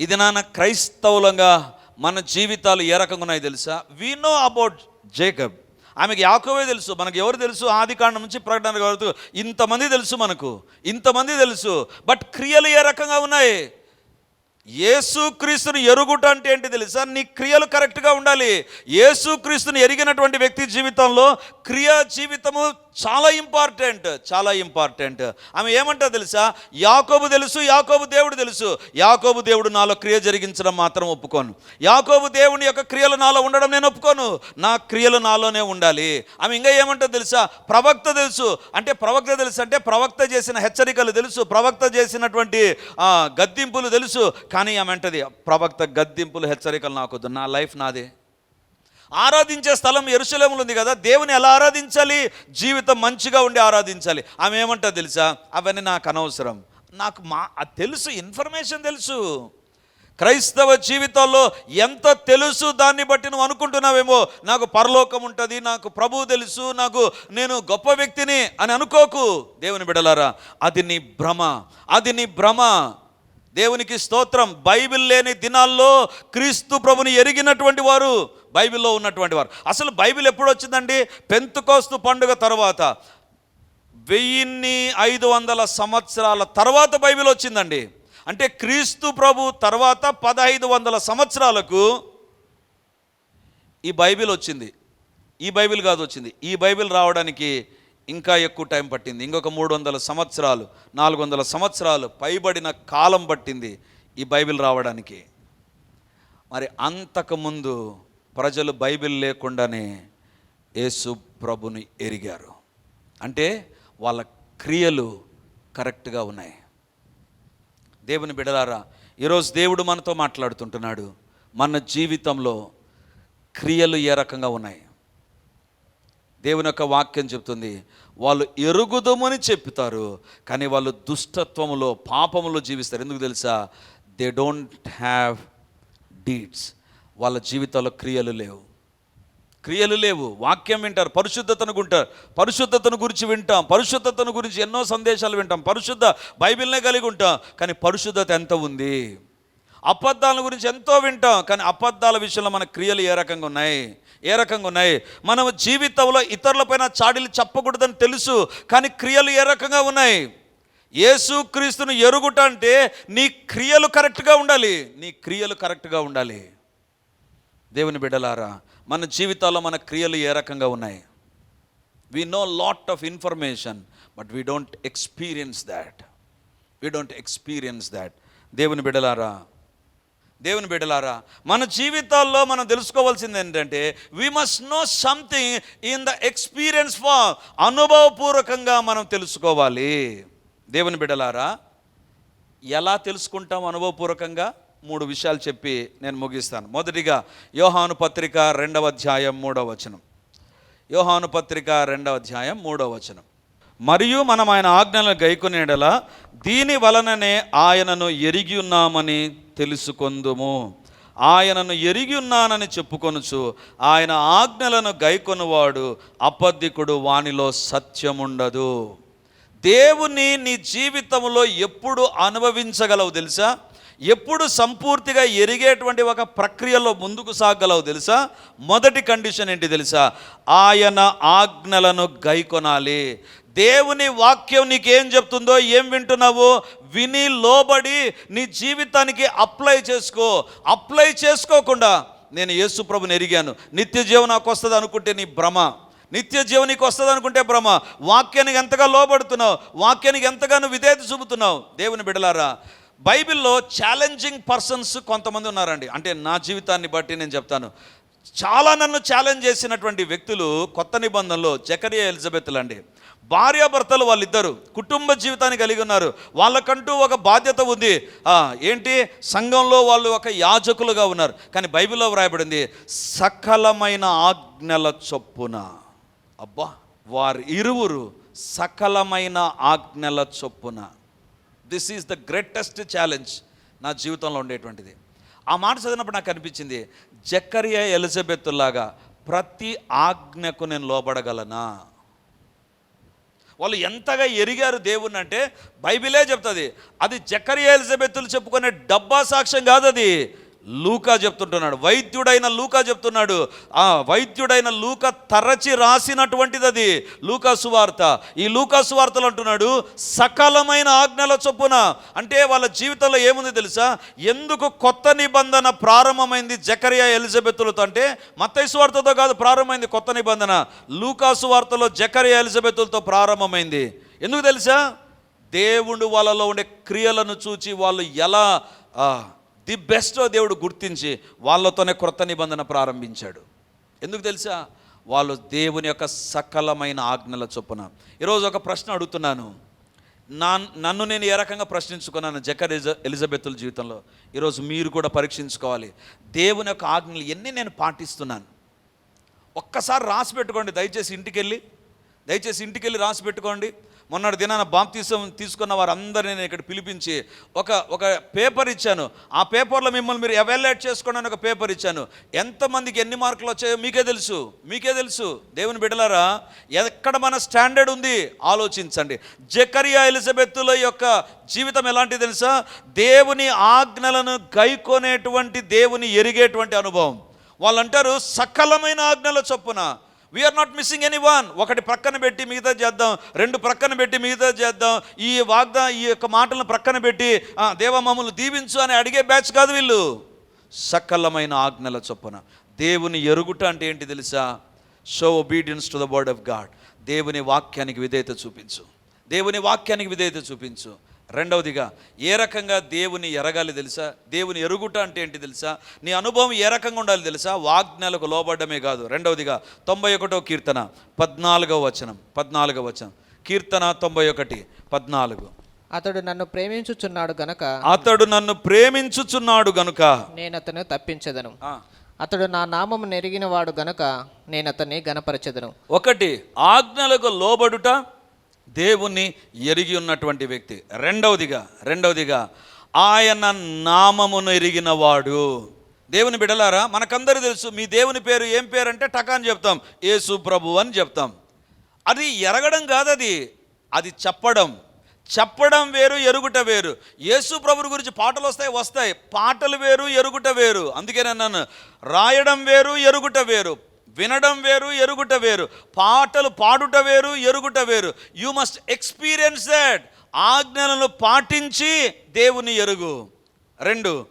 ఇది నాన్న క్రైస్తవులంగా మన జీవితాలు ఏ రకంగా ఉన్నాయో తెలుసా? వీ నో అబౌట్ జేకబ్ ఆమెకి యాకోవే తెలుసు మనకు ఎవరు తెలుసు? ఆది కాండం నుంచి ప్రకటన వరకు ఇంతమంది తెలుసు మనకు ఇంతమంది తెలుసు బట్ క్రియలు ఏ రకంగా ఉన్నాయి? యేసుక్రీస్తుని ఎరుగుట అంటే ఏంటి తెలుసా? నీ క్రియలు కరెక్ట్గా ఉండాలి. యేసుక్రీస్తుని ఎరిగినటువంటి వ్యక్తి జీవితంలో క్రియా జీవితము చాలా ఇంపార్టెంట్ చాలా ఇంపార్టెంట్ ఆమె ఏమంటా తెలుసా? యాకోబు తెలుసు యాకోబు దేవుడు తెలుసు. యాకోబు దేవుడు నాలో క్రియ జరిగించడం మాత్రం ఒప్పుకోను. యాకోబు దేవుని యొక్క క్రియలు నాలో ఉండడం నేను ఒప్పుకోను. నా క్రియలు నాలోనే ఉండాలి. ఆమె ఇంకా ఏమంటా తెలుసా? ప్రవక్త తెలుసు. అంటే ప్రవక్త తెలుసు అంటే ప్రవక్త చేసిన హెచ్చరికలు తెలుసు. ప్రవక్త చేసినటువంటి గద్దింపులు తెలుసు. కానీ ఆమె అంటది ప్రవక్త గద్దింపులు హెచ్చరికలు నాకొద్దు నా లైఫ్ నాదే. ఆరాధించే స్థలం ఎరుశలేములు ఉంది కదా దేవుని ఎలా ఆరాధించాలి? జీవితం మంచిగా ఉండి ఆరాధించాలి. ఆమె ఏమంటా తెలుసా? అవన్నీ నాకు అనవసరం. నాకు మా అది తెలుసు ఇన్ఫర్మేషన్ తెలుసు. క్రైస్తవ జీవితంలో ఎంత తెలుసు దాన్ని బట్టి నువ్వు అనుకుంటున్నావేమో. నాకు పరలోకం ఉంటుంది నాకు ప్రభువు తెలుసు నాకు నేను గొప్ప వ్యక్తిని అని అనుకోకు దేవుని బిడలారా. అది నీ భ్రమ అది నీ భ్రమ. దేవునికి స్తోత్రం. బైబిల్ లేని దినాల్లో క్రీస్తు ప్రభుని ఎరిగినటువంటి వారు బైబిల్లో ఉన్నటువంటి వారు. అసలు బైబిల్ ఎప్పుడు వచ్చిందండి? పెంతుకోస్తు పండుగ తర్వాత. వెయ్యిన్ని ఐదు వందల సంవత్సరాల తర్వాత బైబిల్ వచ్చిందండి. అంటే క్రీస్తు ప్రభు తర్వాత పదహైదు వందల సంవత్సరాలకు ఈ బైబిల్ వచ్చింది. ఈ బైబిల్ కాదు వచ్చింది. ఈ బైబిల్ రావడానికి ఇంకా ఎక్కువ టైం పట్టింది. ఇంకొక మూడు వందల సంవత్సరాలు నాలుగు వందల సంవత్సరాలు పైబడిన కాలం పట్టింది ఈ బైబిల్ రావడానికి. మరి అంతకుముందు ప్రజలు బైబిల్ లేకుండానే యేసు ప్రభుని ఎరిగారు. అంటే వాళ్ళ క్రియలు కరెక్ట్గా ఉన్నాయి. దేవుని బిడలారా ఈరోజు దేవుడు మనతో మాట్లాడుతుంటున్నాడు. మన జీవితంలో క్రియలు ఏ రకంగా ఉన్నాయి? దేవుని యొక్క వాక్యం చెప్తుంది వాళ్ళు ఎరుగుదమని చెప్తారు కానీ వాళ్ళు దుష్టత్వంలో పాపములో జీవిస్తారు. ఎందుకు తెలుసా? దే డోంట్ హ్యావ్ డీడ్స్ వాళ్ళ జీవితాల్లో క్రియలు లేవు. క్రియలు లేవు. వాక్యం వింటారు. పరిశుద్ధతను గుంటారు. పరిశుద్ధతను గురించి వింటాం. పరిశుద్ధతను గురించి ఎన్నో సందేశాలు వింటాం. పరిశుద్ధ బైబిల్నే కలిగి ఉంటాం. కానీ పరిశుద్ధత ఎంత ఉంది? అబద్ధాల గురించి ఎంతో వింటాం కానీ అబద్ధాల విషయంలో మన క్రియలు ఏ రకంగా ఉన్నాయి? ఏ రకంగా ఉన్నాయి? మనం జీవితంలో ఇతరులపైన చాడీలు చెప్పకూడదని తెలుసు కానీ క్రియలు ఏ రకంగా ఉన్నాయి? యేసు క్రీస్తును ఎరుగుట అంటే నీ క్రియలు కరెక్ట్గా ఉండాలి. నీ క్రియలు కరెక్ట్గా ఉండాలి. దేవుని బిడ్డలారా మన జీవితాల్లో మన క్రియలు ఏ రకంగా ఉన్నాయి? We know lot of information but we don't experience that we don't experience that దేవుని బిడలారా దేవుని బిడ్డలారా మన జీవితాల్లో మనం తెలుసుకోవాల్సింది ఏంటంటే we must know something in the experience for అనుభవపూర్వకంగా మనం తెలుసుకోవాలి. దేవుని బిడ్డలారా ఎలా తెలుసుకుంటాం అనుభవపూర్వకంగా? మూడు విషయాలు చెప్పి నేను ముగిస్తాను. మొదటిగా యోహాను పత్రిక రెండవ అధ్యాయం మూడవ వచనం. యోహాను పత్రిక రెండవ అధ్యాయం మూడవ వచనం. మరియు మనం ఆయన ఆజ్ఞలను గైకొనేడలా దీని వలననే ఆయనను ఎరిగి ఉన్నామని తెలుసుకొందుము. ఆయనను ఎరిగి ఉన్నానని చెప్పుకొనుచు ఆయన ఆజ్ఞలను గైకొనువాడు అబద్ధికుడు వానిలో సత్యముండదు. దేవుని నీ జీవితంలో ఎప్పుడు అనుభవించగలవు తెలుసా? ఎప్పుడు సంపూర్తిగా ఎరిగేటువంటి ఒక ప్రక్రియలో ముందుకు సాగలవు తెలుసా? మొదటి కండిషన్ ఏంటి తెలుసా? ఆయన ఆజ్ఞలను గైకొనాలి. దేవుని వాక్యం నీకేం చెప్తుందో ఏం వింటున్నావు విని లోబడి నీ జీవితానికి అప్లై చేసుకో. అప్లై చేసుకోకుండా నేను యేసు ప్రభుని ఎరిగాను. నిత్య జీవం నాకు వస్తుంది అనుకుంటే నీ భ్రమ. నిత్య జీవనికి వస్తుంది అనుకుంటే భ్రమ. వాక్యానికి ఎంతగా లోబడుతున్నావు? వాక్యానికి ఎంతగానో విధేయత చూపుతున్నావు? దేవుని బిడలారా బైబిల్లో ఛాలెంజింగ్ పర్సన్స్ కొంతమంది ఉన్నారండి. అంటే నా జీవితాన్ని బట్టి నేను చెప్తాను. చాలా నన్ను ఛాలెంజ్ చేసినటువంటి వ్యక్తులు కొత్త నిబంధనలో జకరియా ఎలిజబెత్లు అండి భార్యాభర్తలు వాళ్ళిద్దరు కుటుంబ జీవితాన్ని కలిగి ఉన్నారు. వాళ్ళకంటూ ఒక బాధ్యత ఉంది. ఏంటి? సంఘంలో వాళ్ళు ఒక యాజకులుగా ఉన్నారు. కానీ బైబిల్లో వ్రాయబడింది సకలమైన ఆజ్ఞల చొప్పున. అబ్బా వారు ఇరువురు సకలమైన ఆజ్ఞల చొప్పున. This is the greatest challenge నా జీవితంలో ఉండేటువంటిది. ఆ మాట చదివినప్పుడు నాకు అనిపించింది జక్కరియా ఎలిజబెత్ లాగా ప్రతి ఆజ్ఞకు నేను లోబడగలనా? వాళ్ళు ఎంతగా ఎరిగారు దేవుణ్ణి అంటే బైబిలే చెప్తుంది. అది జకరియా ఎలిజబెత్తులు చెప్పుకునే డబ్బా సాక్ష్యం కాదు అది లూకా చెప్తుంటున్నాడు. వైద్యుడైన లూకా చెప్తున్నాడు. ఆ వైద్యుడైన లూకా తరచి రాసినటువంటిది అది లూకా సువార్త. ఈ లూకా సువార్తలు అంటున్నాడు సకలమైన ఆజ్ఞల చొప్పున. అంటే వాళ్ళ జీవితంలో ఏముంది తెలుసా? ఎందుకు కొత్త నిబంధన ప్రారంభమైంది జకరియా ఎలిజబెత్తులతో అంటే మత్తయి సువార్తతో కాదు ప్రారంభమైంది కొత్త నిబంధన. లూకా సువార్తలో జకరియా ఎలిజబెత్తులతో ప్రారంభమైంది. ఎందుకు తెలుసా? దేవుడు వాళ్ళలో ఉండే క్రియలను చూచి వాళ్ళు ఎలా ది బెస్ట్లో దేవుడు గుర్తించి వాళ్ళతోనే క్రొత్త నిబంధన ప్రారంభించాడు. ఎందుకు తెలుసా? వాళ్ళు దేవుని యొక్క సకలమైన ఆజ్ఞల చొప్పున. ఈరోజు ఒక ప్రశ్న అడుగుతున్నాను. నా నన్ను నేను ఏ రకంగా ప్రశ్నించుకున్నాను జకర్ ఎలిజ- ఎలిజబెత్తుల జీవితంలో? ఈరోజు మీరు కూడా పరీక్షించుకోవాలి. దేవుని యొక్క ఆజ్ఞలు ఎన్ని నేను పాటిస్తున్నాను? ఒక్కసారి రాసి పెట్టుకోండి. దయచేసి ఇంటికి వెళ్ళి దయచేసి ఇంటికి వెళ్ళి రాసి పెట్టుకోండి. మొన్నటి దినాన బాప్తీసం తీసుకున్న వారందరినీ నేను ఇక్కడ పిలిపించి ఒక ఒక పేపర్ ఇచ్చాను. ఆ పేపర్లో మిమ్మల్ని మీరు ఎవాల్యుయేట్ చేసుకోండి అని ఒక పేపర్ ఇచ్చాను. ఎంతమందికి ఎన్ని మార్కులు వచ్చాయో మీకే తెలుసు మీకే తెలుసు. దేవుని బిడ్డలారా ఎక్కడ మన స్టాండర్డ్ ఉంది? ఆలోచించండి. జకరియా ఎలిజబెత్తుల యొక్క జీవితం ఎలాంటి తెలుసా? దేవుని ఆజ్ఞలను గైకొనేటువంటి దేవుని ఎరిగేటువంటి అనుభవం. వాళ్ళంటారు సకలమైన ఆజ్ఞల చొప్పున. We are not missing any one ఒకటి ప్రక్కన పెట్టి మిగతా చేద్దాం. రెండు ప్రక్కన పెట్టి మిగతా చేద్దాం. ఈ వాగ్దా ఈ యొక్క మాటలను ప్రక్కన పెట్టి దేవ మమ్మల్ని దీవించు అని అడిగే బ్యాచ్ కాదు వీళ్ళు. సకలమైన ఆజ్ఞల చొప్పున. దేవుని ఎరుగుట అంటే ఏంటి తెలుసా? Show obedience to the word of God దేవుని వాక్యానికి విధేయత చూపించు. దేవుని వాక్యానికి విధేయత చూపించు. రెండవదిగా ఏ రకంగా దేవుని ఎరగాలి తెలుసా? దేవుని ఎరుగుట అంటే ఏంటి తెలుసా? నీ అనుభవం ఏ రకంగా ఉండాలి తెలుసా? వాజ్ఞలకు లోబడ్డమే కాదు. రెండవదిగా తొంభై ఒకటో కీర్తన పద్నాలుగవ వచనం పద్నాలుగవ వచనం. కీర్తన తొంభై ఒకటి పద్నాలుగు. అతడు నన్ను ప్రేమించుచున్నాడు గనక అతడు నన్ను ప్రేమించుచున్నాడు గనుక. నేను అతను తప్పించదను. అతడు నా నామము నెరిగిన వాడు గనక నేను అతన్ని గనపరచెదను. ఒకటి ఆజ్ఞలకు లోబడుట. దేవుణ్ణి ఎరిగి ఉన్నటువంటి వ్యక్తి. రెండవదిగా రెండవదిగా ఆయన నామమును ఎరిగిన వాడు దేవుని బిడలారా మనకందరూ తెలుసు మీ దేవుని పేరు ఏం పేరు అంటే టకాని చెప్తాం యేసు ప్రభు అని చెప్తాం. అది ఎరగడం కాదు అది అది చెప్పడం. చెప్పడం వేరు ఎరుగుట వేరు. యేసు ప్రభుని గురించి పాటలు వస్తాయి వస్తాయి. పాటలు వేరు ఎరుగుట వేరు. అందుకే నన్ను రాయడం వేరు ఎరుగుట వేరు. వినడం వేరు ఎరుగుట వేరు. పాటలు పాడుట వేరు ఎరుగుట వేరు. యు మస్ట్ ఎక్స్పీరియన్స్ దాట్ ఆజ్ఞలను పాటించి దేవుని ఎరుగు. రెండు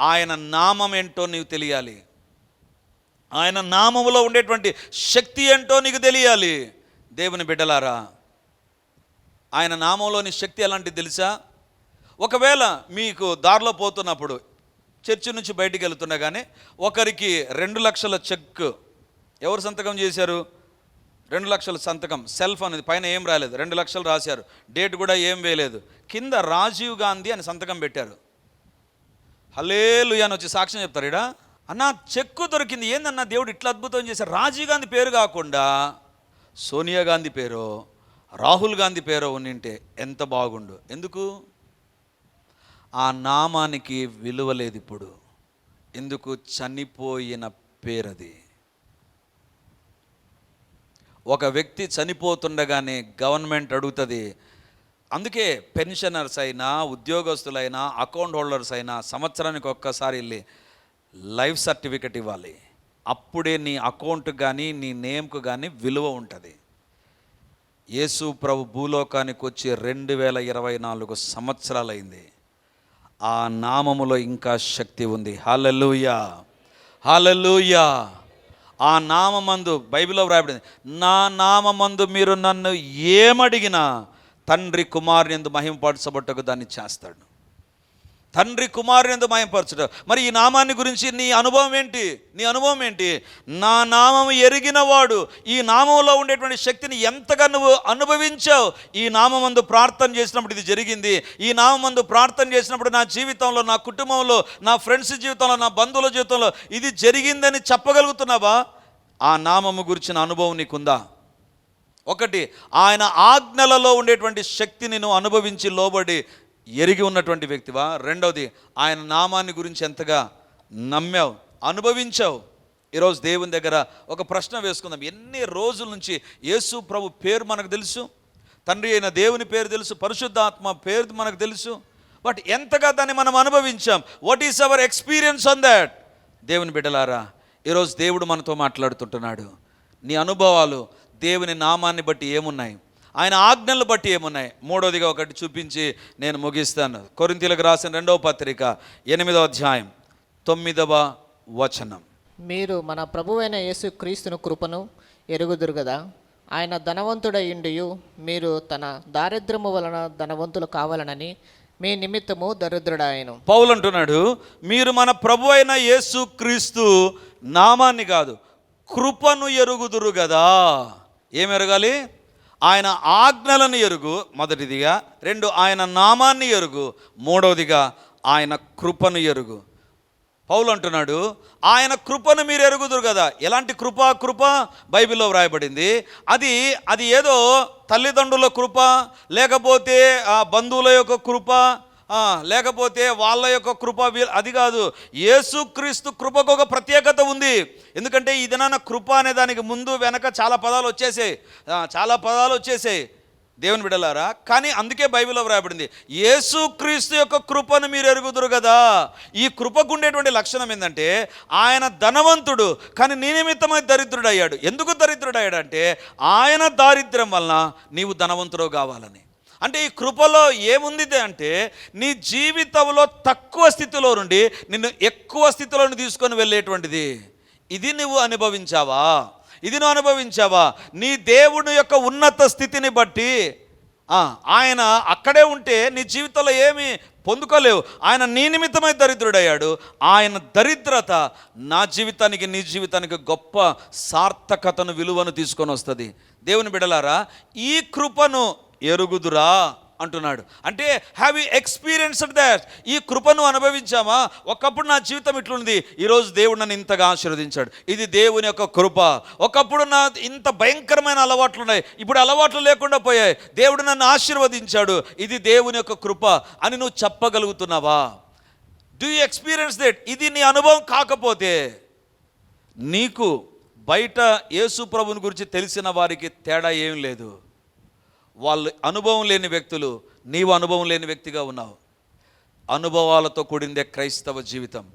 ఆయన నామం ఏంటో నీకు తెలియాలి. ఆయన నామములో ఉండేటువంటి శక్తి ఏంటో నీకు తెలియాలి. దేవుని బిడ్డలారా ఆయన నామంలోని శక్తి ఎలాంటిది తెలుసా? ఒకవేళ మీకు దారిలో పోతున్నప్పుడు చర్చి నుంచి బయటికి వెళ్తుండగానే ఒకరికి రెండు లక్షల చెక్ ఎవరు సంతకం చేశారు? రెండు లక్షల సంతకం సెల్ఫ్ అనేది పైన ఏం రాలేదు రెండు లక్షలు రాశారు. డేట్ కూడా ఏం వేయలేదు. కింద రాజీవ్ గాంధీ అని సంతకం పెట్టారు. హలేలు అని వచ్చి సాక్ష్యం చెప్తారు ఇడా అన్న చెక్కు దొరికింది. ఏందన్న దేవుడు ఇట్లా అద్భుతం చేశారు? రాజీవ్ గాంధీ పేరు కాకుండా సోనియా గాంధీ పేరో రాహుల్ గాంధీ పేరో ఉన్నింటే ఎంత బాగుండు? ఎందుకు? ఆ నామానికి విలువ లేదు ఇప్పుడు. ఎందుకు? చనిపోయిన పేరది. ఒక వ్యక్తి చనిపోతుండగానే గవర్నమెంట్ అడుగుతుంది అందుకే పెన్షనర్స్ అయినా ఉద్యోగస్తులైనా అకౌంట్ హోల్డర్స్ అయినా సంవత్సరానికి ఒక్కసారి వెళ్ళి లైఫ్ సర్టిఫికెట్ ఇవ్వాలి. అప్పుడే నీ అకౌంట్ కానీ నీ నేమ్కు కానీ విలువ ఉంటుంది. యేసు ప్రభు భూలోకానికి వచ్చి రెండు వేల ఇరవై నాలుగు సంవత్సరాలైంది. ఆ నామములో ఇంకా శక్తి ఉంది. హల్లెలూయా! హల్లెలూయా! ఆ నామందు బైబిల్లో వ్రాయబడింది నా నామమందు మీరు నన్ను ఏమడిగినా తండ్రి కుమారుని ఎందు మహిమపరచబట్టకు దాన్ని చేస్తాడు. తండ్రి కుమారుని ఎందు మహింపరచుట మరి ఈ నామాన్ని గురించి నీ అనుభవం ఏంటి? నీ అనుభవం ఏంటి? నా నామం ఎరిగిన వాడు ఈ నామంలో ఉండేటువంటి శక్తిని ఎంతగా నువ్వు అనుభవించావు? ఈ నామందు ప్రార్థన చేసినప్పుడు ఇది జరిగింది. ఈ నామందు ప్రార్థన చేసినప్పుడు నా జీవితంలో నా కుటుంబంలో నా ఫ్రెండ్స్ జీవితంలో నా బంధువుల జీవితంలో ఇది జరిగిందని చెప్పగలుగుతున్నావా? ఆ నామము గురించిన అనుభవం నీకుందా? ఒకటి ఆయన ఆజ్ఞలలో ఉండేటువంటి శక్తిని నువ్వు అనుభవించి లోబడి ఎరిగి ఉన్నటువంటి వ్యక్తివా? రెండవది ఆయన నామాన్ని గురించి ఎంతగా నమ్మావు అనుభవించావు? ఈరోజు దేవుని దగ్గర ఒక ప్రశ్న వేసుకుందాం. ఎన్ని రోజుల నుంచి యేసు ప్రభు పేరు మనకు తెలుసు? తండ్రి అయిన దేవుని పేరు తెలుసు? పరిశుద్ధాత్మ పేరు మనకు తెలుసు? బట్ ఎంతగా దాన్ని మనం అనుభవించాం? What is our experience on that దేవుని బిడ్డలారా ఈరోజు దేవుడు మనతో మాట్లాడుతుంటున్నాడు. నీ అనుభవాలు దేవుని నామాన్ని బట్టి ఏమున్నాయి? ఆయన ఆజ్ఞలు బట్టి ఏమున్నాయి? మూడోదిగా ఒకటి చూపించి నేను ముగిస్తాను. కొరింతీలకు రాసిన రెండవ పత్రిక ఎనిమిదవ అధ్యాయం తొమ్మిదవ వచనం. మీరు మన ప్రభువైన యేసు క్రీస్తును కృపను ఎరుగుదురు కదా ఆయన ధనవంతుడయుండియు మీరు తన దారిద్ర్యము వలన ధనవంతులు కావాలనని మీ నిమిత్తము దరిద్రుడాయను. పౌలు అంటున్నాడు మీరు మన ప్రభు అయిన యేసు క్రీస్తు నామాన్ని కాదు కృపను ఎరుగుదురు కదా ఏం ఎరగాలి? ఆయన ఆజ్ఞలను ఎరుగు. మొదటిదిగా రెండు ఆయన నామాన్ని ఎరుగు. మూడవదిగా ఆయన కృపను ఎరుగు. పౌలు అంటున్నాడు ఆయన కృపను మీరు ఎరుగుదురు కదా. ఎలాంటి కృప కృప? బైబిల్లో వ్రాయబడింది. అది అది ఏదో తల్లిదండ్రుల కృప లేకపోతే ఆ బంధువుల యొక్క కృప లేకపోతే వాళ్ళ యొక్క కృప వీ- అది కాదు. యేసుక్రీస్తు కృపకు ఒక ప్రత్యేకత ఉంది. ఎందుకంటే ఈ దినాన కృప అనే దానికి ముందు వెనక చాలా పదాలు వచ్చేసాయి. చాలా పదాలు వచ్చేసాయి. దేవుని బిడలారా కానీ అందుకే బైబిల్లో వ్రాయబడింది. యేసుక్రీస్తు యొక్క కృపను మీరు ఎరుగుదురు కదా. ఈ కృపకు ఉండేటువంటి లక్షణం ఏంటంటే ఆయన ధనవంతుడు కానీ నీ నిమిత్తమై దరిద్రుడయ్యాడు. ఎందుకు దరిద్రుడు అంటే ఆయన దారిద్ర్యం వలన నీవు ధనవంతుడు కావాలని. అంటే ఈ కృపలో ఏముంది అంటే నీ జీవితంలో తక్కువ స్థితిలో నుండి నిన్ను ఎక్కువ స్థితిలోని తీసుకొని వెళ్ళేటువంటిది. ఇది నువ్వు అనుభవించావా? ఇది నువ్వు అనుభవించావా? నీ దేవుని యొక్క ఉన్నత స్థితిని బట్టి. ఆయన అక్కడే ఉంటే నీ జీవితంలో ఏమీ పొందుకోలేవు. ఆయన నీ నిమిత్తమై దరిద్రుడయ్యాడు. ఆయన దరిద్రత నా జీవితానికి నీ జీవితానికి గొప్ప సార్థకతను విలువను తీసుకొని వస్తుంది. దేవుని బిడలారా ఈ కృపను ఎరుగుదురా అంటున్నాడు. అంటే హ్యావ్ యూ ఎక్స్పీరియన్స్డ్ దాట్ ఈ కృపను అనుభవించామా ఒకప్పుడు నా జీవితం ఇట్లుంది. ఈరోజు దేవుడు నన్ను ఇంతగా ఆశీర్వదించాడు. ఇది దేవుని యొక్క కృప. ఒకప్పుడు నా ఇంత భయంకరమైన అలవాట్లు ఉన్నాయి ఇప్పుడు అలవాట్లు లేకుండా పోయాయి. దేవుడు నన్ను ఆశీర్వదించాడు. ఇది దేవుని యొక్క కృప అని నువ్వు చెప్పగలుగుతున్నావా? డూ యూ ఎక్స్పీరియన్స్ దట్ ఇది నీ అనుభవం కాకపోతే నీకు బయట యేసు ప్రభుని గురించి తెలిసిన వారికి తేడా ఏం లేదు. వాళ్ళు అనుభవం లేని వ్యక్తులు నీవు అనుభవం లేని వ్యక్తిగా ఉన్నావు. అనుభవాలతో కూడిందే క్రైస్తవ జీవితం.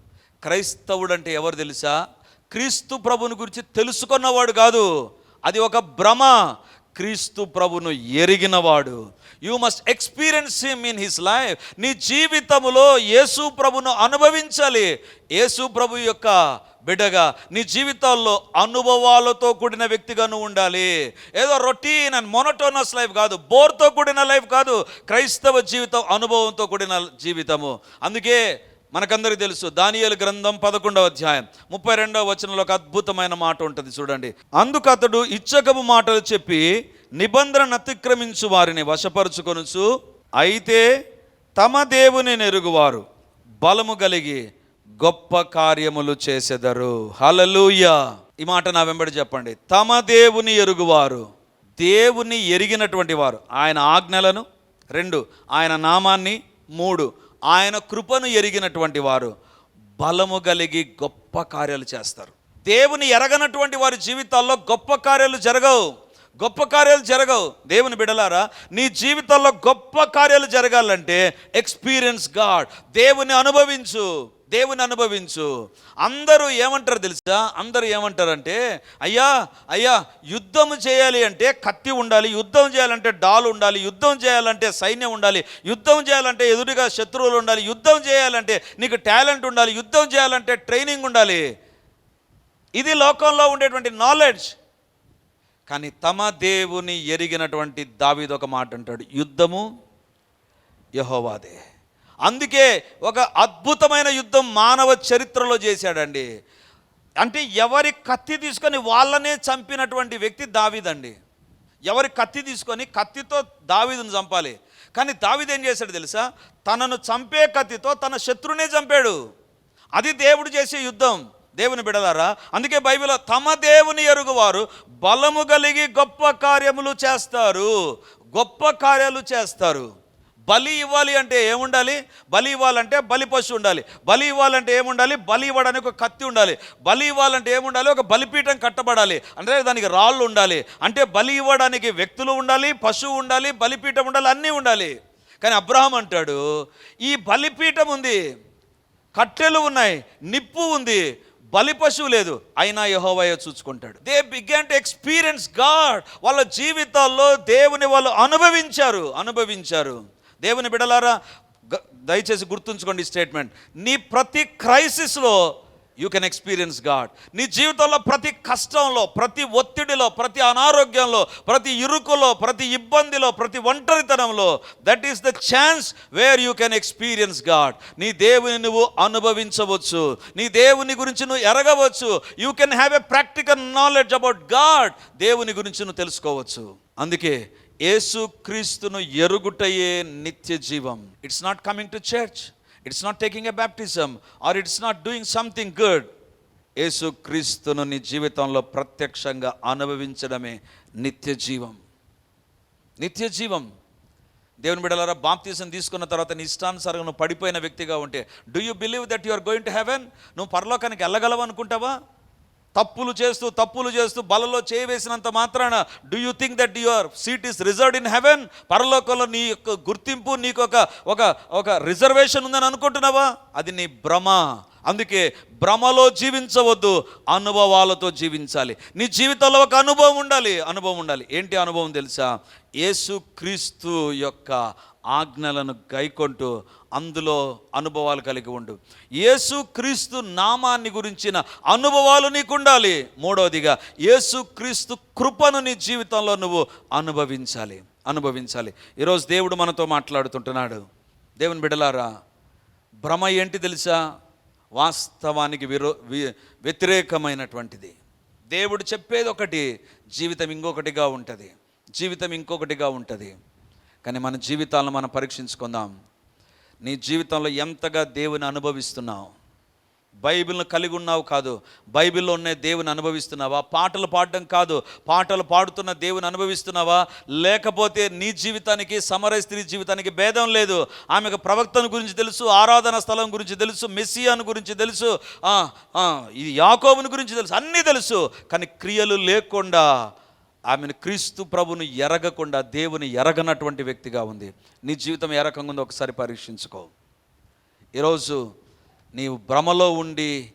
క్రైస్తవుడు అంటే ఎవరు తెలుసా? క్రీస్తు ప్రభుని గురించి తెలుసుకున్నవాడు కాదు. అది ఒక భ్రమ. క్రీస్తు ప్రభును ఎరిగినవాడు. You must experience him in his life నీ జీవితంలో యేసు ప్రభును అనుభవించాలి. యేసు ప్రభు యొక్క బిడ్డగా నీ జీవితాల్లో అనుభవాలతో కూడిన వ్యక్తిగా నువ్వు ఉండాలి. ఏదో రొటీన్ అండ్ మొనటోనస్ లైఫ్ కాదు బోర్తో కూడిన లైఫ్ కాదు క్రైస్తవ జీవితం అనుభవంతో కూడిన జీవితము. అందుకే మనకందరికీ తెలుసు దానియలు గ్రంథం పదకొండవ అధ్యాయం ముప్పై రెండవ వచనంలో ఒక అద్భుతమైన మాట ఉంటుంది చూడండి. అందుకు అతడు ఇచ్చకపు మాటలు చెప్పి నిబంధన అతిక్రమించు వారిని వశపరుచుకొనుచు అయితే తమ దేవుని నెరుగువారు బలము కలిగి గొప్ప కార్యములు చేసెదరు. హలలుయ ఈ మాట నా వెంబడి చెప్పండి. తమ దేవుని ఎరుగువారు దేవుని ఎరిగినటువంటి వారు ఆయన ఆజ్ఞలను రెండు ఆయన నామాన్ని మూడు ఆయన కృపను ఎరిగినటువంటి వారు బలము కలిగి గొప్ప కార్యాలు చేస్తారు. దేవుని ఎరగనటువంటి వారి జీవితాల్లో గొప్ప కార్యాలు జరగవు. గొప్ప కార్యాలు జరగవు. దేవుని బిడలారా నీ జీవితంలో గొప్ప కార్యాలు జరగాలంటే ఎక్స్పీరియన్స్ గాడ్ దేవుని అనుభవించు. దేవుని అనుభవించు. అందరూ ఏమంటారు తెలుసా? అందరూ ఏమంటారంటే అయ్యా అయ్యా యుద్ధం చేయాలి అంటే కత్తి ఉండాలి యుద్ధం చేయాలంటే డాల్ ఉండాలి యుద్ధం చేయాలంటే సైన్యం ఉండాలి యుద్ధం చేయాలంటే ఎదురుగా శత్రువులు ఉండాలి యుద్ధం చేయాలంటే నీకు టాలెంట్ ఉండాలి యుద్ధం చేయాలంటే ట్రైనింగ్ ఉండాలి. ఇది లోకంలో ఉండేటువంటి నాలెడ్జ్. కానీ తమ దేవుని ఎరిగినటువంటి దావిదొక మాట అంటాడు యుద్ధము యహోవాదే. అందుకే ఒక అద్భుతమైన యుద్ధం మానవ చరిత్రలో చేశాడండి. అంటే ఎవరి కత్తి తీసుకొని వాళ్ళనే చంపినటువంటి వ్యక్తి దావీదండి. ఎవరి కత్తి తీసుకొని కత్తితో దావీదును చంపాలి. కానీ దావీదు ఏం చేశాడు తెలుసా? తనను చంపే కత్తితో తన శత్రునే చంపాడు. అది దేవుడు చేసే యుద్ధం. దేవుని బిడలారా అందుకే బైబిల్లో తమ దేవుని ఎరుగువారు బలము కలిగి గొప్ప కార్యములు చేస్తారు. గొప్ప కార్యాలు చేస్తారు. బలి ఇవ్వాలి అంటే ఏముండాలి? బలి ఇవ్వాలంటే బలి పశువు ఉండాలి. బలి ఇవ్వాలంటే ఏముండాలి? బలి ఇవ్వడానికి ఒక కత్తి ఉండాలి. బలి ఇవ్వాలంటే ఏముండాలి? ఒక బలిపీఠం కట్టబడాలి. అంటే దానికి రాళ్ళు ఉండాలి. అంటే బలి ఇవ్వడానికి వ్యక్తులు ఉండాలి పశువు ఉండాలి బలిపీఠం ఉండాలి అన్నీ ఉండాలి. కానీ అబ్రహం అంటాడు ఈ బలిపీఠం ఉంది కట్టెలు ఉన్నాయి నిప్పు ఉంది బలి పశువు లేదు. అయినా యహోవయో చూసుకుంటాడు they began to experience God వాళ్ళ జీవితాల్లో దేవుని వాళ్ళు అనుభవించారు అనుభవించారు. దేవుని బిడలారా దయచేసి గుర్తుంచుకోండి స్టేట్మెంట్. నీ ప్రతి క్రైసిస్లో యూ కెన్ ఎక్స్పీరియన్స్ గాడ్ నీ జీవితంలో ప్రతి కష్టంలో ప్రతి ఒత్తిడిలో ప్రతి అనారోగ్యంలో ప్రతి ఇరుకులో ప్రతి ఇబ్బందిలో ప్రతి ఒంటరితనంలో that is the chance where you can experience God నీ దేవుని నువ్వు అనుభవించవచ్చు. నీ దేవుని గురించి నువ్వు ఎరగవచ్చు. You can have a practical knowledge about God దేవుని గురించి నువ్వు తెలుసుకోవచ్చు. అందుకే యేసు క్రీస్తును ఎరుగుటయే నిత్య జీవం. It's not coming to church it's not taking a baptism or it's not doing something good Yesu క్రీస్తును నీ జీవితంలో ప్రత్యక్షంగా అనుభవించడమే నిత్య జీవం. నిత్య జీవం. దేవుని బిడ్డలారా బాప్తీసం తీసుకున్న తర్వాత నీ ఇష్టానుసారంగా నువ్వు పడిపోయిన వ్యక్తిగా ఉంటే do you believe that you are going to heaven నువ్వు పరలోకానికి వెళ్ళగలవు అనుకుంటావా? తప్పులు చేస్తూ తప్పులు చేస్తూ బలలో చేయి వేసినంత మాత్రాన do you think that your seat is reserved in heaven పరలోకంలో నీ యొక్క గుర్తింపు నీకు ఒక ఒక ఒక రిజర్వేషన్ ఉందని అనుకుంటున్నావా? అది నీ భ్రమ. అందుకే భ్రమలో జీవించవద్దు అనుభవాలతో జీవించాలి. నీ జీవితంలో ఒక అనుభవం ఉండాలి అనుభవం ఉండాలి. ఏంటి అనుభవం తెలుసా? యేసుక్రీస్తు యొక్క ఆజ్ఞలను గైకొంటూ అందులో అనుభవాలు కలిగి ఉండు. యేసుక్రీస్తు నామాన్ని గురించిన అనుభవాలు నీకు ఉండాలి మూడవదిగా యేసుక్రీస్తు కృపను నీ జీవితంలో నువ్వు అనుభవించాలి అనుభవించాలి. ఈరోజు దేవుడు మనతో మాట్లాడుతుంటున్నాడు. దేవుని బిడలారా భ్రమ ఏంటి తెలుసా? వాస్తవానికి విరో వ్యతిరేకమైనటువంటిది. దేవుడు చెప్పేది ఒకటి జీవితం ఇంకొకటిగా ఉంటుంది. జీవితం ఇంకొకటిగా ఉంటుంది. కానీ మన జీవితాలను మనం పరీక్షించుకుందాం. నీ జీవితంలో ఎంతగా దేవుని అనుభవిస్తున్నావు? బైబిల్ను కలిగి ఉన్నావు కాదు. బైబిల్లో ఉన్న దేవుని అనుభవిస్తున్నావా? పాటలు పాడడం కాదు. పాటలు పాడుతున్న దేవుని అనుభవిస్తున్నావా? లేకపోతే నీ జీవితానికి సమర స్త్రీ జీవితానికి భేదం లేదు. ఆమెకు ప్రవక్తను గురించి తెలుసు ఆరాధన స్థలం గురించి తెలుసు మెస్సియాను గురించి తెలుసు ఇది యాకోబుని గురించి తెలుసు అన్నీ తెలుసు. కానీ క్రియలు లేకుండా ఆమెను క్రీస్తు ప్రభును ఎరగకుండా దేవుని ఎరగనటువంటి వ్యక్తిగా ఉంది. నీ జీవితం ఏ రకంగా ఉందో ఒకసారి పరీక్షించుకో. ఈరోజు నీవు భ్రమలో ఉండి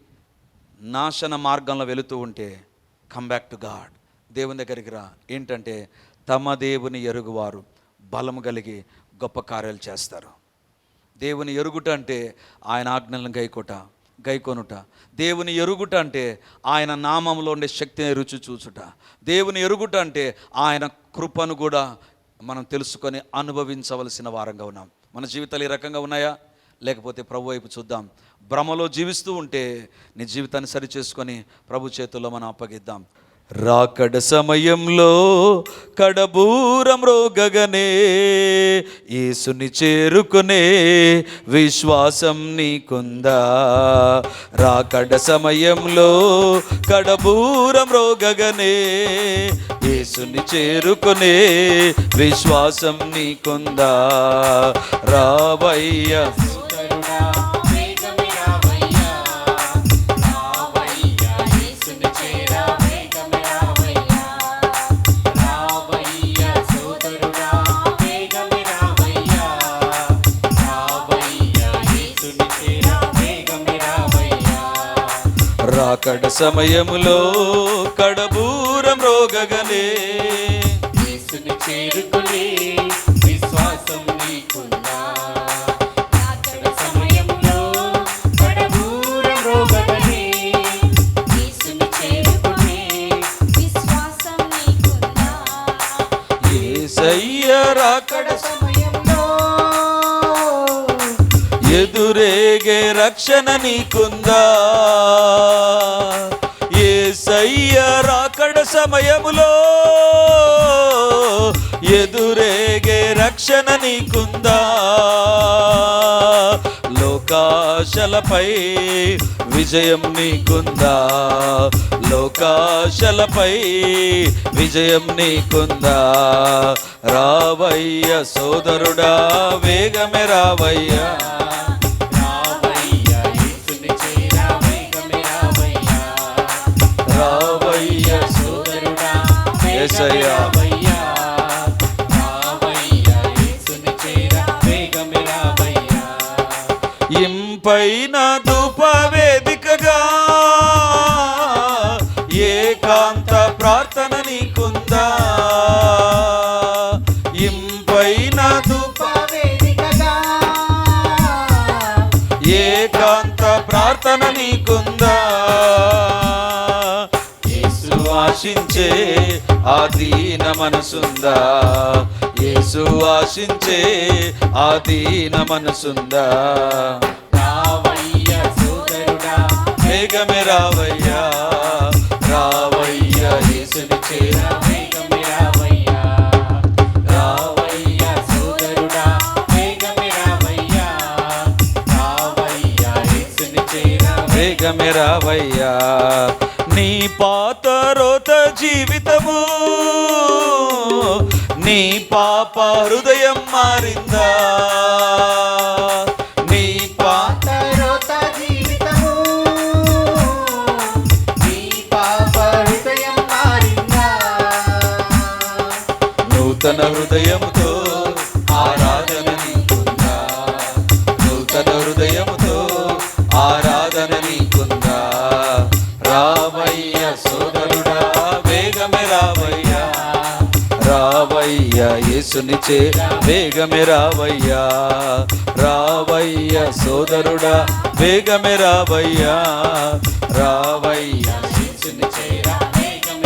నాశన మార్గంలో వెళుతూ ఉంటే కమ్ బ్యాక్ టు గాడ్ దేవుని దగ్గరికి రా. ఏంటంటే తమ దేవుని ఎరుగువారు బలము కలిగి గొప్ప కార్యాలు చేస్తారు. దేవుని ఎరుగుట అంటే ఆయన ఆజ్ఞలను గైకొట గైకొనుట. దేవుని ఎరుగుట అంటే ఆయన నామంలో ఉండే శక్తిని రుచి చూచుట. దేవుని ఎరుగుట అంటే ఆయన కృపను కూడా మనం తెలుసుకొని అనుభవించవలసిన వారంగా ఉన్నాం. మన జీవితాలు ఈ రకంగా ఉన్నాయా? లేకపోతే ప్రభు వైపు చూద్దాం. భ్రమలో జీవిస్తూ ఉంటే నీ జీవితాన్ని సరి చేసుకొని ప్రభు చేతుల్లో మనం అప్పగిద్దాం. రాకడ సమయంలో కడబూరం రోగగనే యేసుని చేరుకునే విశ్వాసం నీకుందా? రాకడ సమయంలో కడబూరం రోగగనే యేసుని చేరుకునే విశ్వాసం నీకుందా? రావయ్య రాకడ సమయములో కడబూరం రోగగనే. యేసుని చేరుకునే విశ్వాసం నీకుందా రాకడ సమయంలో కడబూరం రోగగనే. యేసుని చేరుకునే విశ్వాసం నీకుందా ఏసయ్య రాకడ రక్షణ నీకుందా? ఏ సయ్య రాకడ సమయములో ఎదురేగే రక్షణ నీకుందా? లోకాశలపై విజయం నీకుందా? లోకాశలపై విజయం నీకుందా? రావయ్య సోదరుడా వేగమే రావయ్యా. రావయ్యా ఇంపైన ధూప వేదికగా ఏకాంత ప్రార్థన నీకుందా? ఇంపైన ధూప ఏకాంత ప్రార్థన నీకుందా? ఆదీన మనసుందా? యేసు ఆశించే ఆదీన మనసుందా? రావయ్యా సోదరుడా. వేగమే రావయ్యా. రావయ్యా యేసుని చేరా. వేగమే రావయ్యా. రావయ్యా సోదరుడా. వేగమే రావయ్యా. రావయ్యా యేసుని చేరా. రావయ్యా. నీ పాత రోత జీవితము నీ పాప హృదయం మారిందా? నీ పాత రోత జీవితము నీ పాప హృదయం మారిందా? నూతన హృదయముతో రావయ్య వేగమే రావయ్యా రావయ్య సోదరుడా వేగమే రావయ్యా రావయ్య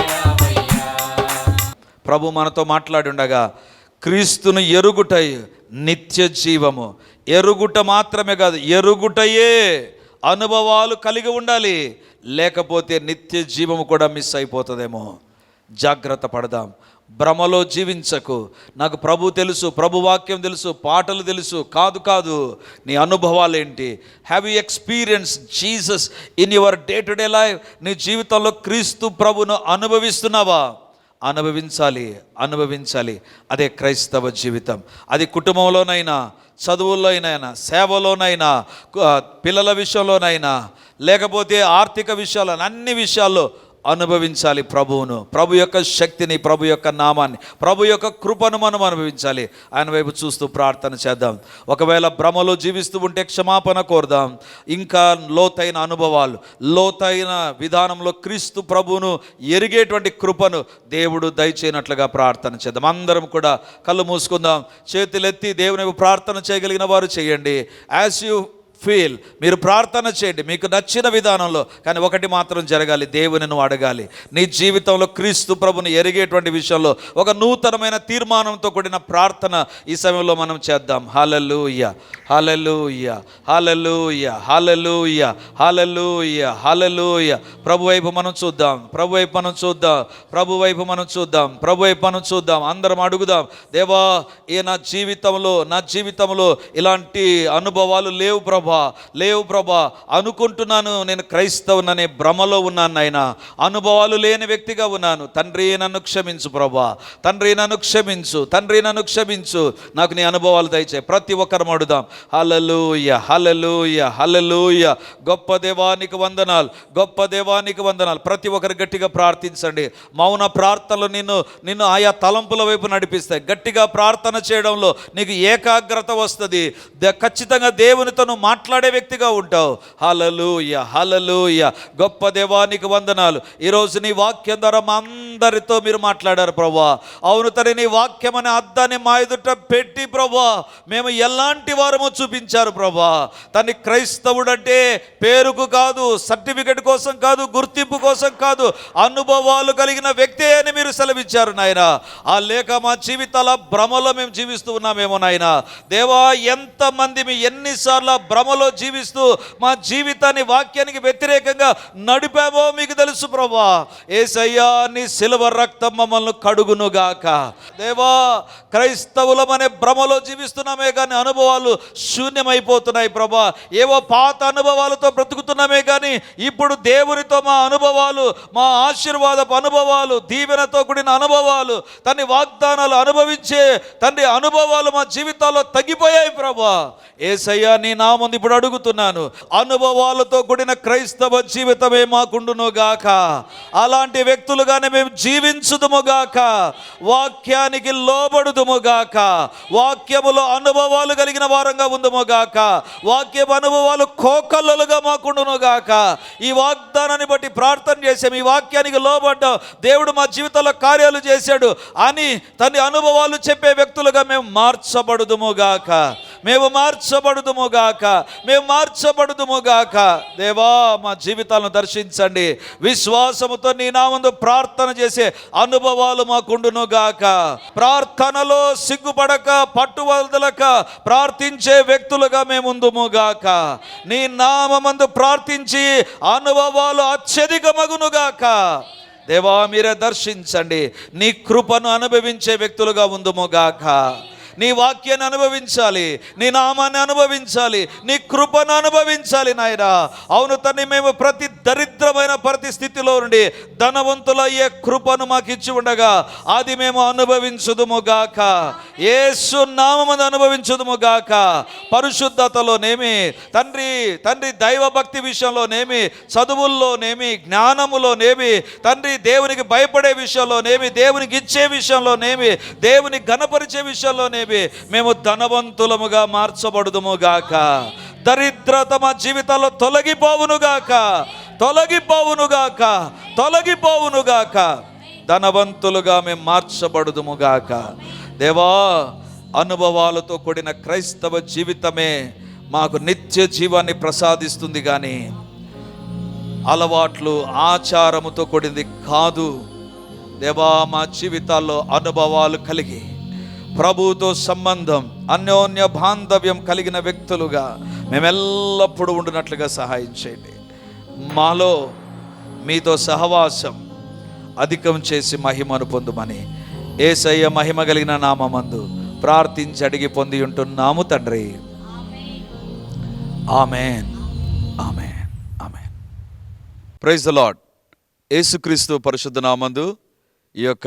రావయ్యా. ప్రభు మనతో మాట్లాడుండగా క్రీస్తును ఎరుగుటై నిత్య జీవము. ఎరుగుట మాత్రమే కాదు ఎరుగుటయే అనుభవాలు కలిగి ఉండాలి. లేకపోతే నిత్య జీవము కూడా మిస్ అయిపోతుందేమో. జాగ్రత్త పడదాం. భ్రమలో జీవించకు. నాకు ప్రభు తెలుసు ప్రభు వాక్యం తెలుసు పాటలు తెలుసు. కాదు కాదు నీ అనుభవాలు ఏంటి have you experience Jesus in your day to day life నీ జీవితంలో క్రీస్తు ప్రభును అనుభవిస్తున్నావా? అనుభవించాలి అనుభవించాలి. అదే క్రైస్తవ జీవితం. అది కుటుంబంలోనైనా చదువుల్లోనైనా సేవలోనైనా పిల్లల విషయంలోనైనా లేకపోతే ఆర్థిక విషయాల్లో అన్ని విషయాల్లో అనుభవించాలి ప్రభువును. ప్రభు యొక్క శక్తిని ప్రభు యొక్క నామాన్ని ప్రభు యొక్క కృపను మనం అనుభవించాలి. ఆయన వైపు చూస్తూ ప్రార్థన చేద్దాం. ఒకవేళ భ్రమలో జీవిస్తూ ఉంటే క్షమాపణ కోరుదాం. ఇంకా లోతైన అనుభవాలు లోతైన విధానంలో క్రీస్తు ప్రభువును ఎరిగేటువంటి కృపను దేవుడు దయచేయనట్లుగా ప్రార్థన చేద్దాం. అందరం కూడా కళ్ళు మూసుకుందాం. చేతులెత్తి దేవుని వైపు ప్రార్థన చేయగలిగిన వారు చేయండి. As you feel. మీరు ప్రార్థన చేయండి. మీకు నచ్చిన విధానంలో. కానీ ఒకటి మాత్రం జరగాలి. దేవుని నువ్వు అడగాలి. నీ జీవితంలో క్రీస్తు ప్రభుని ఎరిగేటువంటి విషయంలో ఒక నూతనమైన తీర్మానంతో కూడిన ప్రార్థన ఈ సమయంలో మనం చేద్దాం. Hallelujah hallelujah hallelujah hallelujah hallelujah hallelujah ప్రభు వైపు మనం చూద్దాం. ప్రభు వైపు మనం చూద్దాం. ప్రభు వైపు మనం చూద్దాం. ప్రభు వైపు మనం చూద్దాం. అందరం అడుగుదాం. దేవా ఏ నా జీవితంలో నా జీవితంలో ఇలాంటి అనుభవాలు లేవు ప్రభు. లేవు ప్రభా అనుకుంటున్నాను నేను క్రైస్తవుననే భ్రమలో ఉన్నాను నాయన. అనుభవాలు లేని వ్యక్తిగా ఉన్నాను. తండ్రి నన్ను క్షమించు ప్రభా. తండ్రి నన్ను క్షమించు. తండ్రి నన్ను క్షమించు. నాకు నీ అనుభవాలు దయచే ప్రతి ఒక్కరం అడుదాం హలలుయ హలలుయ హలలుయ గొప్ప దేవానికి వందనాలు. గొప్ప దేవానికి వందనాలు. ప్రతి ఒక్కరు గట్టిగా ప్రార్థించండి. మౌన ప్రార్థనలు నిన్ను నిన్ను ఆయా తలంపుల వైపు నడిపిస్తాయి. గట్టిగా ప్రార్థన చేయడంలో నీకు ఏకాగ్రత వస్తుంది. ఖచ్చితంగా దేవునితో నువ్వు మాట్లాడే వ్యక్తిగా ఉంటావు. హలలుయ హలలుయ గొప్ప దేవానికి వందనాలు. ఈరోజు నీ వాక్యం ద్వారా మా అందరితో మీరు మాట్లాడారు ప్రభా అవును తరి నీ వాక్యం అనే అద్దాన్ని మా ఎదుట పెట్టి ప్రభా మేము ఎలాంటి వారమో చూపించారు ప్రభా తని క్రైస్తవుడంటే పేరుకు కాదు సర్టిఫికెట్ కోసం కాదు గుర్తింపు కోసం కాదు అనుభవాలు కలిగిన వ్యక్తి అని మీరు సెలవిచ్చారు నాయన. ఆ లేక మా జీవితాల భ్రమలో మేము జీవిస్తూ ఉన్నామేమో నాయన. దేవా ఎంతమంది మీ ఎన్నిసార్లు భ్రమ భ్రమలో జీవిస్తూ మా జీవితాన్ని వాక్యానికి వ్యతిరేకంగా నడిపామో మీకు తెలుసు ప్రభా. ఏసయ్యా నీ సిలువ రక్తం మమ్మల్ని కడుగునుగాక. దేవా క్రైస్తవులమనే భ్రమలో జీవిస్తున్నామే కానీ అనుభవాలు శూన్యమైపోతున్నాయి ప్రభా. ఏవో పాత అనుభవాలతో బ్రతుకుతున్నామే కానీ ఇప్పుడు దేవునితో మా అనుభవాలు మా ఆశీర్వాదపు అనుభవాలు దీవెనతో కూడిన అనుభవాలు తన్ని వాగ్దానాలు అనుభవించే తండ్రి అనుభవాలు మా జీవితాల్లో తగ్గిపోయాయి ప్రభా. ఏసయ్యా నీ నామం నామంది ఇప్పుడు అడుగుతున్నాను. అనుభవాలతో కూడిన క్రైస్తవ జీవితమే మాకుండును గాక. అలాంటి వ్యక్తులుగానే మేము జీవించుదుము గాక. వాక్యానికి లోబడుదుము గాక. వాక్యములో అనుభవాలు కలిగిన వారంగా ఉందముగాక వాక్యపు అనుభవాలు కోకల్లలుగా మాకుండును గాక. ఈ వాగ్దానాన్ని బట్టి ప్రార్థన చేసాం ఈ వాక్యానికి లోబడ్డాం దేవుడు మా జీవితంలో కార్యాలు చేశాడు అని తన అనుభవాలు చెప్పే వ్యక్తులుగా మేము మార్చబడుదుము గాక. మేము మార్చబడుదుము గాక. మేము మార్చబడుదుము గాక. దేవా మా జీవితాలను దర్శించండి. విశ్వాసముతో నీ నామందు ప్రార్థన చేసే అనుభవాలు మాకుండును గాక. ప్రార్థనలో సిగ్గుపడక పట్టువదలక ప్రార్థించే వ్యక్తులుగా మేముందుము గాక. నీ నామందు ప్రార్థించి అనుభవాలు అత్యధికమగును గాక. దేవా మీరే దర్శించండి. నీ కృపను అనుభవించే వ్యక్తులుగా ఉందుము గాక. నీ వాక్యాన్ని అనుభవించాలి నీ నామాన్ని అనుభవించాలి నీ కృపను అనుభవించాలి నాయన. అవును తన్ని మేము ప్రతి దరిద్రమైన ప్రతి స్థితిలో నుండి ధనవంతులయ్యే కృపను మాకు ఇచ్చి ఉండగా అది మేము అనుభవించుదుము గాక. ఏసు నామమును అనుభవించుదుము గాక. పరిశుద్ధతలోనేమి తండ్రి తండ్రి దైవ భక్తి విషయంలోనేమి చదువుల్లోనేమి జ్ఞానములోనేమి తండ్రి దేవునికి భయపడే విషయంలోనేమి దేవునికి ఇచ్చే విషయంలోనేమి దేవుని ఘనపరిచే విషయంలోనేమి మేము ధనవంతులముగా మార్చబడుదుము గాక. దరిద్రత మా జీవితాల్లో తొలగిపోవునుగాక తొలగిపోవునుగాక తొలగిపోవునుగాక ధనవంతులుగా మేము మార్చబడుదుముగాక దేవా అనుభవాలతో కూడిన క్రైస్తవ జీవితమే మాకు నిత్య జీవాన్ని ప్రసాదిస్తుంది కానీ అలవాట్లు ఆచారముతో కూడింది కాదు. దేవా మా జీవితాల్లో అనుభవాలు కలిగి ప్రభువుతో సంబంధం అన్యోన్య బాంధవ్యం కలిగిన వ్యక్తులుగా మేమెల్లప్పుడూ ఉండినట్లుగా సహాయం చేయండి. మాలో మీతో సహవాసం అధికం చేసి మహిమను పొందుమని ఏసయ్య మహిమ కలిగిన నామందు ప్రార్థించి అడిగి పొంది ఉంటున్నాము తండ్రి. Amen. Amen. Amen. Praise the Lord Yesu Kristu పరిశుద్ధ నామందు ఈ యొక్క